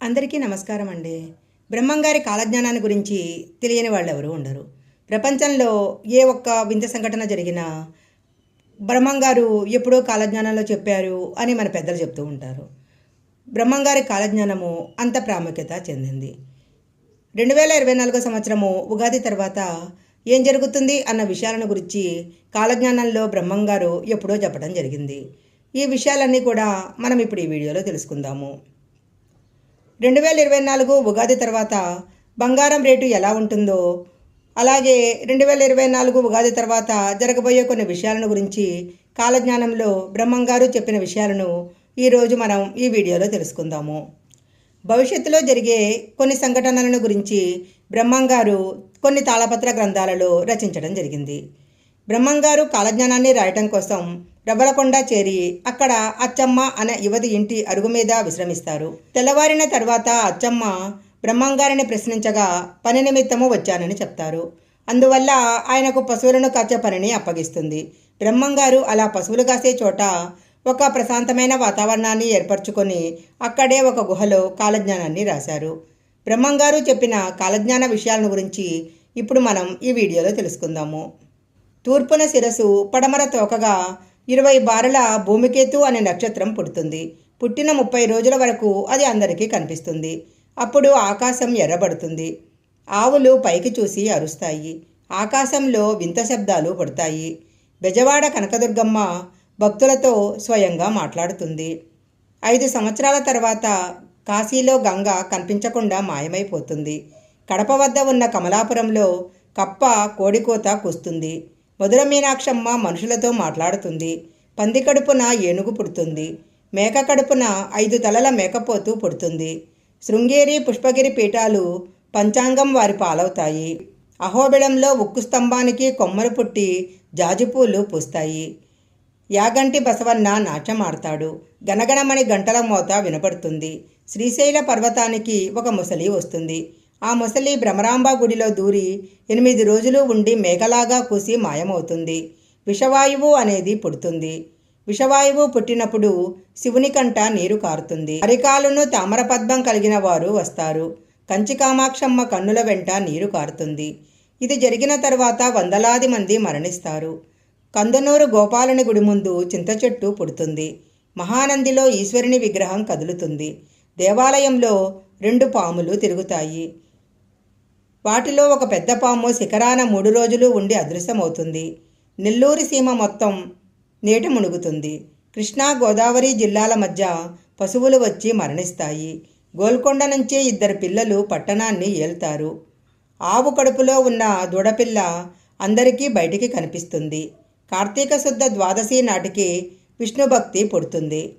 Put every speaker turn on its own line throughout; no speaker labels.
అందరికీ నమస్కారం అండి. బ్రహ్మంగారి కాలజ్ఞానాన్ని గురించి తెలియని వాళ్ళు ఎవరు ఉండరు. ప్రపంచంలో ఏ ఒక్క వింత సంఘటన జరిగినా బ్రహ్మంగారు ఎప్పుడో కాలజ్ఞానంలో చెప్పారు అని మన పెద్దలు చెప్తూ ఉంటారు. బ్రహ్మంగారి కాలజ్ఞానము అంత ప్రాముఖ్యత చెందింది. రెండు వేల ఇరవై నాలుగో సంవత్సరము ఉగాది తర్వాత ఏం జరుగుతుంది అన్న విషయాలను గురించి కాలజ్ఞానంలో బ్రహ్మంగారు ఎప్పుడో చెప్పడం జరిగింది. ఈ విషయాలన్నీ కూడా మనం ఇప్పుడు ఈ వీడియోలో తెలుసుకుందాము. రెండు వేల ఇరవై నాలుగు ఉగాది తర్వాత బంగారం రేటు ఎలా ఉంటుందో అలాగే రెండు వేల ఇరవై నాలుగు ఉగాది తర్వాత జరగబోయే కొన్ని విషయాలను గురించి కాలజ్ఞానంలో బ్రహ్మంగారు చెప్పిన విషయాలను ఈరోజు మనం ఈ వీడియోలో తెలుసుకుందాము. భవిష్యత్తులో జరిగే కొన్ని సంఘటనలను గురించి బ్రహ్మంగారు కొన్ని తాళపత్ర గ్రంథాలలో రచించడం జరిగింది. బ్రహ్మంగారు కాలజ్ఞానాన్ని రాయటం కోసం రవ్వలకొండ చేరి అక్కడ అచ్చమ్మ అనే యువతి ఇంటి అరుగు మీద విశ్రమిస్తారు. తెల్లవారిన తర్వాత అచ్చమ్మ బ్రహ్మంగారిని ప్రశ్నించగా పని నిమిత్తము వచ్చానని చెప్తారు. అందువల్ల ఆయనకు పశువులను కాచే పనిని అప్పగిస్తుంది. బ్రహ్మంగారు అలా పశువులు కాసే చోట ఒక ప్రశాంతమైన వాతావరణాన్ని ఏర్పరచుకొని అక్కడే ఒక గుహలో కాలజ్ఞానాన్ని రాశారు. బ్రహ్మంగారు చెప్పిన కాలజ్ఞాన విషయాలను గురించి ఇప్పుడు మనం ఈ వీడియోలో తెలుసుకుందాము. తూర్పున శిరసు పడమర తోకగా ఇరవై బారల భూమికేతు అనే నక్షత్రం పుడుతుంది. పుట్టిన ముప్పై రోజుల వరకు అది అందరికీ కనిపిస్తుంది. అప్పుడు ఆకాశం ఎర్రబడుతుంది. ఆవులు పైకి చూసి అరుస్తాయి. ఆకాశంలో వింత శబ్దాలు పడతాయి. బెజవాడ కనకదుర్గమ్మ భక్తులతో స్వయంగా మాట్లాడుతుంది. ఐదు సంవత్సరాల తర్వాత కాశీలో గంగ కనిపించకుండా మాయమైపోతుంది. కడప వద్ద ఉన్న కమలాపురంలో కప్ప కోడికోత కూస్తుంది. మధుర మీనాక్షమ్మ మనుషులతో మాట్లాడుతుంది. పంది కడుపున ఏనుగు పుడుతుంది. మేక కడుపున ఐదు తలల మేకపోతు పుడుతుంది. శృంగేరి పుష్పగిరి పీఠాలు పంచాంగం వారి పాలవుతాయి. అహోబిళంలో ఉక్కు స్తంభానికి కొమ్మలు పుట్టి జాజిపూలు పూస్తాయి. యాగంటి బసవన్న నాట్యమాడతాడు. గనగనమని గంటల మోత వినపడుతుంది. శ్రీశైల పర్వతానికి ఒక ముసలి వస్తుంది. ఆ ముసలి భ్రమరాంబ గుడిలో దూరి ఎనిమిది రోజులు ఉండి మేఘలాగా కూసి మాయమవుతుంది. విషవాయువు అనేది పుడుతుంది. విషవాయువు పుట్టినప్పుడు శివుని కంట నీరు కారుతుంది. అరికాలును తామరపద్మం కలిగిన వారు వస్తారు. కంచి కామాక్షమ్మ కన్నుల వెంట నీరు కారుతుంది. ఇది జరిగిన తర్వాత వందలాది మంది మరణిస్తారు. కందనూరు గోపాలని గుడి ముందు చింత చెట్టు పుడుతుంది. మహానందిలో ఈశ్వరుని విగ్రహం కదులుతుంది. దేవాలయంలో రెండు పాములు తిరుగుతాయి. వాటిలో ఒక పెద్ద పాము శిఖరాన మూడు రోజులు ఉండి అదృశ్యమవుతుంది. నెల్లూరు సీమ మొత్తం నీట మునుగుతుంది. కృష్ణా గోదావరి జిల్లాల మధ్య పశువులు వచ్చి మరణిస్తాయి. గోల్కొండ నుంచి ఇద్దరు పిల్లలు పట్టణాన్ని ఏల్తారు. ఆవు కడుపులో ఉన్న దూడపిల్ల అందరికీ బయటికి కనిపిస్తుంది. కార్తీక శుద్ధ ద్వాదశి నాటికి విష్ణుభక్తి పుడుతుంది.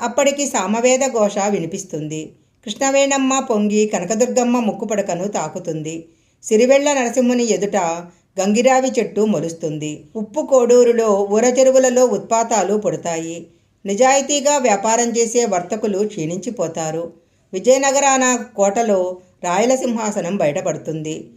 అప్పటికి సామవేద ఘోష వినిపిస్తుంది. కృష్ణవేణమ్మ పొంగి కనకదుర్గమ్మ ముక్కుపడకను తాకుతుంది. సిరివెళ్ళ నరసింహుని ఎదుట గంగిరావి చెట్టు మొలుస్తుంది. ఉప్పు కోడూరులో ఊర చెరువులలో ఉత్పాతాలు పుడతాయి. నిజాయితీగా వ్యాపారం చేసే వర్తకులు క్షీణించిపోతారు. విజయనగరాన కోటలో రాయలసింహాసనం బయటపడుతుంది.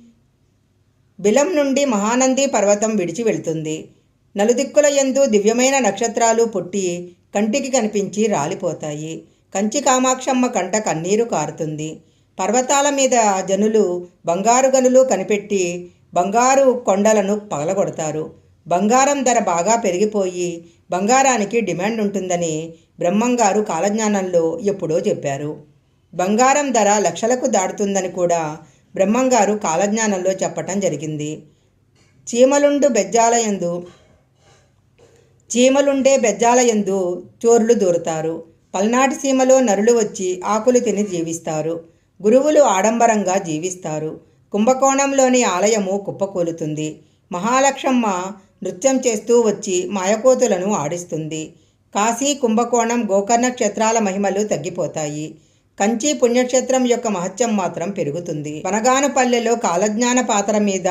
బిలం నుండి మహానంది పర్వతం విడిచి వెళ్తుంది. నలుదిక్కుల యందు దివ్యమైన నక్షత్రాలు పుట్టి కంటికి కనిపించి రాలిపోతాయి. కంచి కామాక్షమ్మ కంట కన్నీరు కారుతుంది. పర్వతాల మీద జనులు బంగారు గనులు కనిపెట్టి బంగారు కొండలను పగలగొడతారు. బంగారం ధర బాగా పెరిగిపోయి బంగారానికి డిమాండ్ ఉంటుందని బ్రహ్మంగారు కాలజ్ఞానంలో ఎప్పుడో చెప్పారు. బంగారం ధర లక్షలకు దాటుతుందని కూడా బ్రహ్మంగారు కాలజ్ఞానంలో చెప్పటం జరిగింది. చీమలుండు బెజ్జాలయందు చీమలుండే బెజ్జాలయందు చోర్లు దూరుతారు. పల్నాటి సీమలో నరులు వచ్చి ఆకులు తిని జీవిస్తారు. గురువులు ఆడంబరంగా జీవిస్తారు. కుంభకోణంలోని ఆలయము కుప్పకూలుతుంది. మహాలక్ష్మమ్మ నృత్యం చేస్తూ వచ్చి మాయకోతులను ఆడిస్తుంది. కాశీ కుంభకోణం గోకర్ణ క్షేత్రాల మహిమలు తగ్గిపోతాయి. కంచి పుణ్యక్షేత్రం యొక్క మహత్యం మాత్రం పెరుగుతుంది. పనగానుపల్లెలో కాలజ్ఞాన పాత్ర మీద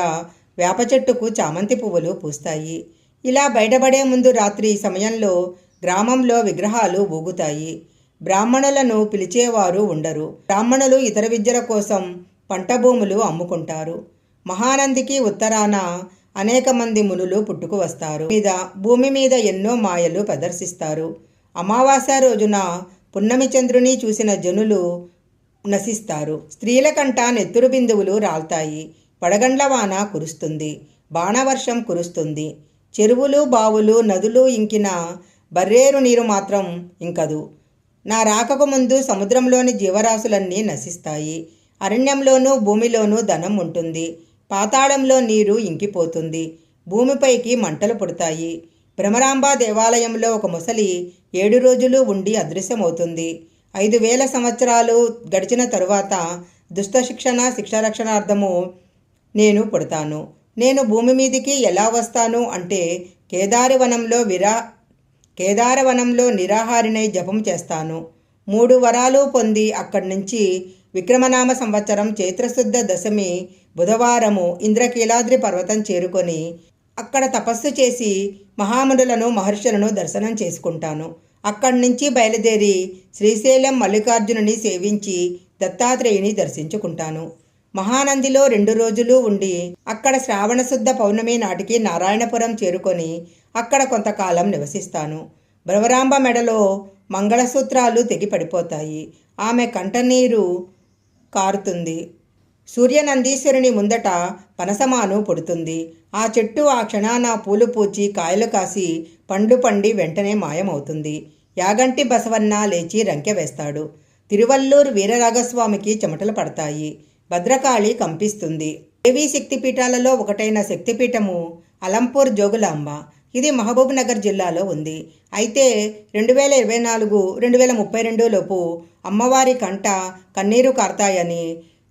వేప చెట్టుకు చామంతి పువ్వులు పూస్తాయి. ఇలా బయటపడే ముందు రాత్రి సమయంలో గ్రామంలో విగ్రహాలు ఊగుతాయి. బ్రాహ్మణులను పిలిచేవారు ఉండరు. బ్రాహ్మణులు ఇతర విద్యల కోసం పంట భూములు అమ్ముకుంటారు. మహానందికి ఉత్తరాన అనేక మంది మునులు పుట్టుకు వస్తారు. మీద భూమి మీద ఎన్నో మాయలు ప్రదర్శిస్తారు. అమావాస్య రోజున పున్నమి చంద్రుని చూసిన జనులు నశిస్తారు. స్త్రీల కంట నెత్తురు బిందువులు రాల్తాయి. పడగండ్ల వాన కురుస్తుంది. బాణవర్షం కురుస్తుంది. చెరువులు బావులు నదులు ఇంకిన బర్రేరు నీరు మాత్రం ఇంకదు. నా రాకకు ముందు సముద్రంలోని జీవరాశులన్నీ నశిస్తాయి. అరణ్యంలోనూ భూమిలోనూ ధనం ఉంటుంది. పాతాళంలో నీరు ఇంకిపోతుంది. భూమిపైకి మంటలు పుడతాయి. భ్రమరాంబ దేవాలయంలో ఒక ముసలి ఏడు రోజులు ఉండి అదృశ్యమవుతుంది. ఐదు వేల సంవత్సరాలు గడిచిన తరువాత దుష్టశిక్షణ శిక్షారక్షణార్థము నేను పుడతాను. నేను భూమి మీదికి ఎలా వస్తాను అంటే కేదారి వనంలో విరా కేదారవనంలో నిరాహారినై జపం చేస్తాను. మూడు వరాలు పొంది అక్కడి నుంచి విక్రమనామ సంవత్సరం చైత్రశుద్ధ దశమి బుధవారము ఇంద్రకీలాద్రి పర్వతం చేరుకొని అక్కడ తపస్సు చేసి మహామునులను మహర్షులను దర్శనం చేసుకుంటాను. అక్కడి నుంచి బయలుదేరి శ్రీశైలం మల్లికార్జునుని సేవించి దత్తాత్రేయుని దర్శించుకుంటాను. మహానందిలో రెండు రోజులు ఉండి అక్కడ శ్రావణశుద్ధ పౌర్ణమి నాటికి నారాయణపురం చేరుకొని అక్కడ కొంతకాలం నివసిస్తాను. భ్రవరాంబ మెడలో మంగళసూత్రాలు తెగి పడిపోతాయి. ఆమె కంటనీరు కారుతుంది. సూర్యనందీశ్వరుని ముందట పనసమాను పుడుతుంది. ఆ చెట్టు ఆ క్షణాన పూలు పూచి కాయలు కాసి పండ్లు పండి వెంటనే మాయమవుతుంది. యాగంటి బసవన్న లేచి రంకె వేస్తాడు. తిరువల్లూరు వీరరాగస్వామికి చెమటలు పడతాయి. భద్రకాళి కంపిస్తుంది. దేవీ శక్తిపీఠాలలో ఒకటైన శక్తిపీఠము అలంపూర్ జోగులాంబ. ఇది మహబూబ్ నగర్ జిల్లాలో ఉంది. అయితే రెండు వేల ఇరవై నాలుగు రెండు వేల ముప్పై రెండులోపు అమ్మవారి కంట కన్నీరు కారతాయని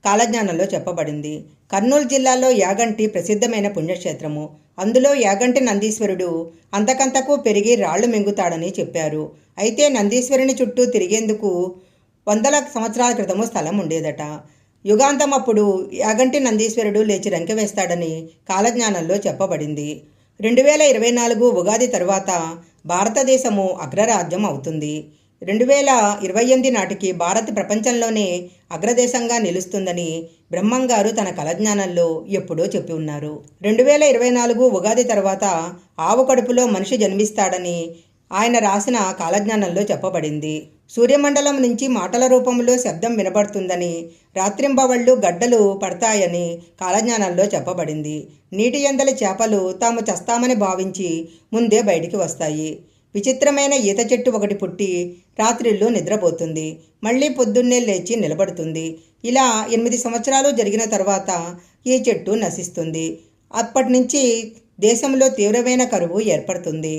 కాలజ్ఞానంలో చెప్పబడింది. కర్నూలు జిల్లాలో యాగంటి ప్రసిద్ధమైన పుణ్యక్షేత్రము. అందులో యాగంటి నందీశ్వరుడు అంతకంతకు పెరిగి రాళ్ళు మింగుతాడని చెప్పారు. అయితే నందీశ్వరుని చుట్టూ తిరిగేందుకు వందల సంవత్సరాల క్రితము స్థలం ఉండేదట. యుగాంతం అప్పుడు యాగంటి నందీశ్వరుడు లేచి రంకె వేస్తాడని కాలజ్ఞానంలో చెప్పబడింది. రెండు వేల ఇరవై నాలుగు ఉగాది తర్వాత భారతదేశము అగ్రరాజ్యం అవుతుంది. రెండు వేల ఇరవై ఎనిమిది నాటికి భారత్ ప్రపంచంలోనే అగ్రదేశంగా నిలుస్తుందని బ్రహ్మంగారు తన కలజ్ఞానంలో ఎప్పుడో చెప్పి ఉన్నారు. రెండు వేల ఇరవై నాలుగు ఉగాది తర్వాత ఆవు కడుపులో మనిషి జన్మిస్తాడని ఆయన రాసిన కాలజ్ఞానంలో చెప్పబడింది. సూర్యమండలం నుంచి మాటల రూపంలో శబ్దం వినబడుతుందని రాత్రింబవళ్ళు గడ్డలు పడతాయని కాలజ్ఞానంలో చెప్పబడింది. నీటి ఎందలి చేపలు తాము చస్తామని భావించి ముందే బయటికి వస్తాయి. విచిత్రమైన ఈత చెట్టు ఒకటి పుట్టి రాత్రిళ్ళు నిద్రపోతుంది. మళ్ళీ పొద్దున్నే లేచి నిలబడుతుంది. ఇలా ఎనిమిది సంవత్సరాలు జరిగిన తర్వాత ఈ చెట్టు నశిస్తుంది. అప్పటి నుంచి దేశంలో తీవ్రమైన కరువు ఏర్పడుతుంది.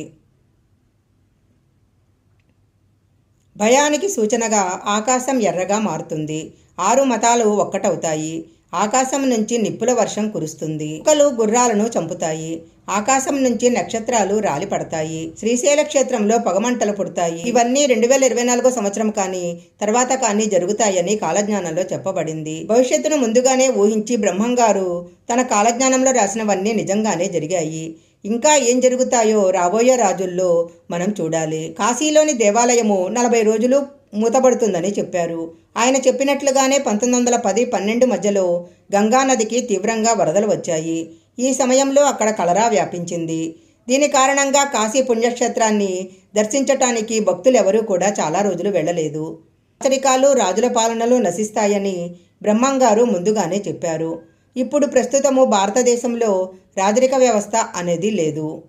భయానికి సూచనగా ఆకాశం ఎర్రగా మారుతుంది. ఆరు మతాలు ఒక్కటవుతాయి. ఆకాశం నుంచి నిప్పుల వర్షం కురుస్తుంది. కుక్కలు గుర్రాలను చంపుతాయి. ఆకాశం నుంచి నక్షత్రాలు రాలి పడతాయి శ్రీశైల క్షేత్రంలో పొగమంటలు పుడతాయి. ఇవన్నీ రెండు వేల ఇరవై నాలుగో సంవత్సరం కానీ తర్వాత కానీ జరుగుతాయని కాలజ్ఞానంలో చెప్పబడింది. భవిష్యత్తును ముందుగానే ఊహించి బ్రహ్మంగారు తన కాలజ్ఞానంలో రాసినవన్నీ నిజంగానే జరిగాయి. ఇంకా ఏం జరుగుతాయో రాబోయే రాజుల్లో మనం చూడాలి. కాశీలోని దేవాలయము నలభై రోజులు మూతబడుతుందని చెప్పారు. ఆయన చెప్పినట్లుగానే పంతొమ్మిది వందల పది పన్నెండు మధ్యలో గంగానదికి తీవ్రంగా వరదలు వచ్చాయి. ఈ సమయంలో అక్కడ కలరా వ్యాపించింది. దీని కారణంగా కాశీ పుణ్యక్షేత్రాన్ని దర్శించటానికి భక్తులు ఎవరూ కూడా చాలా రోజులు వెళ్ళలేదు. రాచరికాలు రాజుల పాలనలు నశిస్తాయని బ్రహ్మంగారు ముందుగానే చెప్పారు. ఇప్పుడు ప్రస్తుతము భారతదేశంలో రాజరిక వ్యవస్థ అనేది లేదు.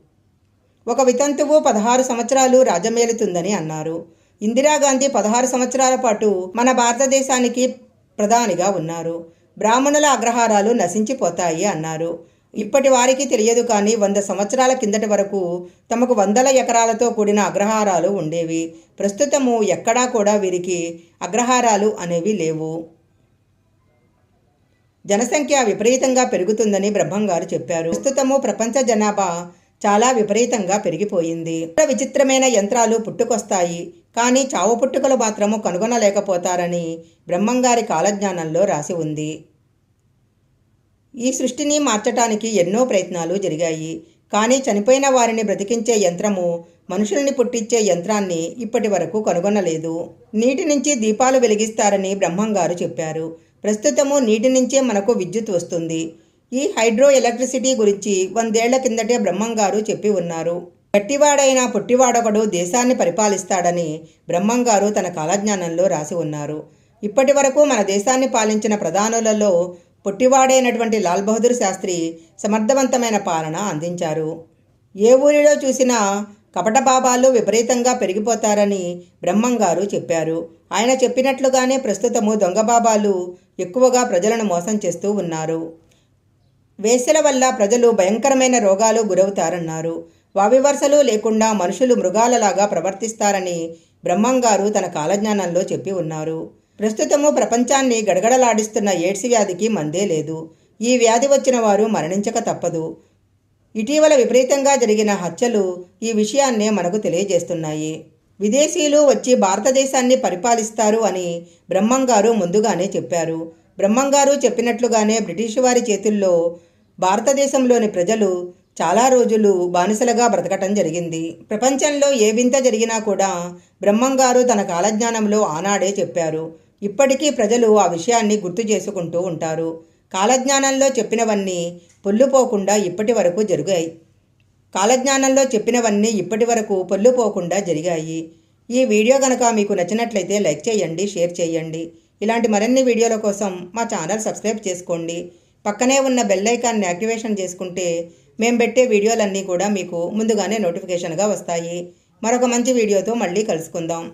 ఒక వితంతువు పదహారు సంవత్సరాలు రాజమేలుతుందని అన్నారు. ఇందిరాగాంధీ పదహారు సంవత్సరాల పాటు మన భారతదేశానికి ప్రధానిగా ఉన్నారు. బ్రాహ్మణుల అగ్రహారాలు నశించిపోతాయి అన్నారు. ఇప్పటి వారికి తెలియదు కానీ వంద సంవత్సరాల కిందటి వరకు తమకు వందల ఎకరాలతో కూడిన అగ్రహారాలు ఉండేవి. ప్రస్తుతము ఎక్కడా కూడా వీరికి అగ్రహారాలు అనేవి లేవు. జనసంఖ్య విపరీతంగా పెరుగుతుందని బ్రహ్మంగారు చెప్పారు. ప్రస్తుతము ప్రపంచ జనాభా చాలా విపరీతంగా పెరిగిపోయింది. విచిత్రమైన యంత్రాలు పుట్టుకొస్తాయి. కానీ చావు పుట్టుకలు మాత్రము కనుగొనలేకపోతారని బ్రహ్మంగారి కాలజ్ఞానంలో రాసి ఉంది. ఈ సృష్టిని మార్చటానికి ఎన్నో ప్రయత్నాలు జరిగాయి. కానీ చనిపోయిన వారిని బ్రతికించే యంత్రము మనుషుల్ని పుట్టించే యంత్రాన్ని ఇప్పటి వరకు కనుగొనలేదు. నీటి నుంచి దీపాలు వెలిగిస్తారని బ్రహ్మంగారు చెప్పారు. ప్రస్తుతము నీటి నుంచే మనకు విద్యుత్ వస్తుంది. ఈ హైడ్రో ఎలక్ట్రిసిటీ గురించి వందేళ్ళ కిందటే బ్రహ్మంగారు చెప్పి ఉన్నారు. గట్టివాడైన పుట్టివాడొకడు దేశాన్ని పరిపాలిస్తాడని బ్రహ్మంగారు తన కాలజ్ఞానంలో రాసి ఉన్నారు. ఇప్పటి వరకు మన దేశాన్ని పాలించిన ప్రధానులలో పొట్టివాడైనటువంటి లాల్ బహదూర్ శాస్త్రి సమర్థవంతమైన పాలన అందించారు. ఏ ఊరిలో చూసినా కపటభావాలు విపరీతంగా పెరిగిపోతారని బ్రహ్మంగారు చెప్పారు. ఆయన చెప్పినట్లుగానే ప్రస్తుతము దొంగబాబాలు ఎక్కువగా ప్రజలను మోసం చేస్తూ ఉన్నారు. వేసల వల్ల ప్రజలు భయంకరమైన రోగాలు గురవుతారన్నారు. వావివరసలు లేకుండా మనుషులు మృగాలలాగా ప్రవర్తిస్తారని బ్రహ్మంగారు తన కాలజ్ఞానంలో చెప్పి ఉన్నారు. ప్రస్తుతము ప్రపంచాన్ని గడగడలాడిస్తున్న ఎయిడ్స్ వ్యాధికి మందే లేదు. ఈ వ్యాధి వచ్చిన వారు మరణించక తప్పదు. ఇటీవల విపరీతంగా జరిగిన హత్యలు ఈ విషయాన్నే మనకు తెలియజేస్తున్నాయి. విదేశీయులు వచ్చి భారతదేశాన్ని పరిపాలిస్తారు అని బ్రహ్మంగారు ముందుగానే చెప్పారు. బ్రహ్మంగారు చెప్పినట్లుగానే బ్రిటిష్ వారి చేతుల్లో భారతదేశంలోని ప్రజలు చాలా రోజులు బానిసలుగా బ్రతకటం జరిగింది. ప్రపంచంలో ఏ వింత జరిగినా కూడా బ్రహ్మంగారు తన కాలజ్ఞానంలో ఆనాడే చెప్పారు. ఇప్పటికీ ప్రజలు ఆ విషయాన్ని గుర్తు చేసుకుంటూ ఉంటారు. కాలజ్ఞానంలో చెప్పినవన్నీ పొల్లుపోకుండా ఇప్పటి వరకు జరిగాయి. కాలజ్ఞానంలో చెప్పినవన్నీ ఇప్పటి వరకు పొల్లుపోకుండా జరిగాయి. ఈ వీడియో కనుక మీకు నచ్చినట్లయితే లైక్ చేయండి షేర్ చేయండి. ఇలాంటి మరిన్ని వీడియోల కోసం మా ఛానల్ సబ్స్క్రైబ్ చేసుకోండి. పక్కనే ఉన్న బెల్ ఐకాన్ని యాక్టివేషన్ చేసుకుంటే మేము పెట్టే వీడియోలన్నీ కూడా మీకు ముందుగానే నోటిఫికేషన్గా వస్తాయి. మరొక మంచి వీడియోతో మళ్ళీ కలుసుకుందాం.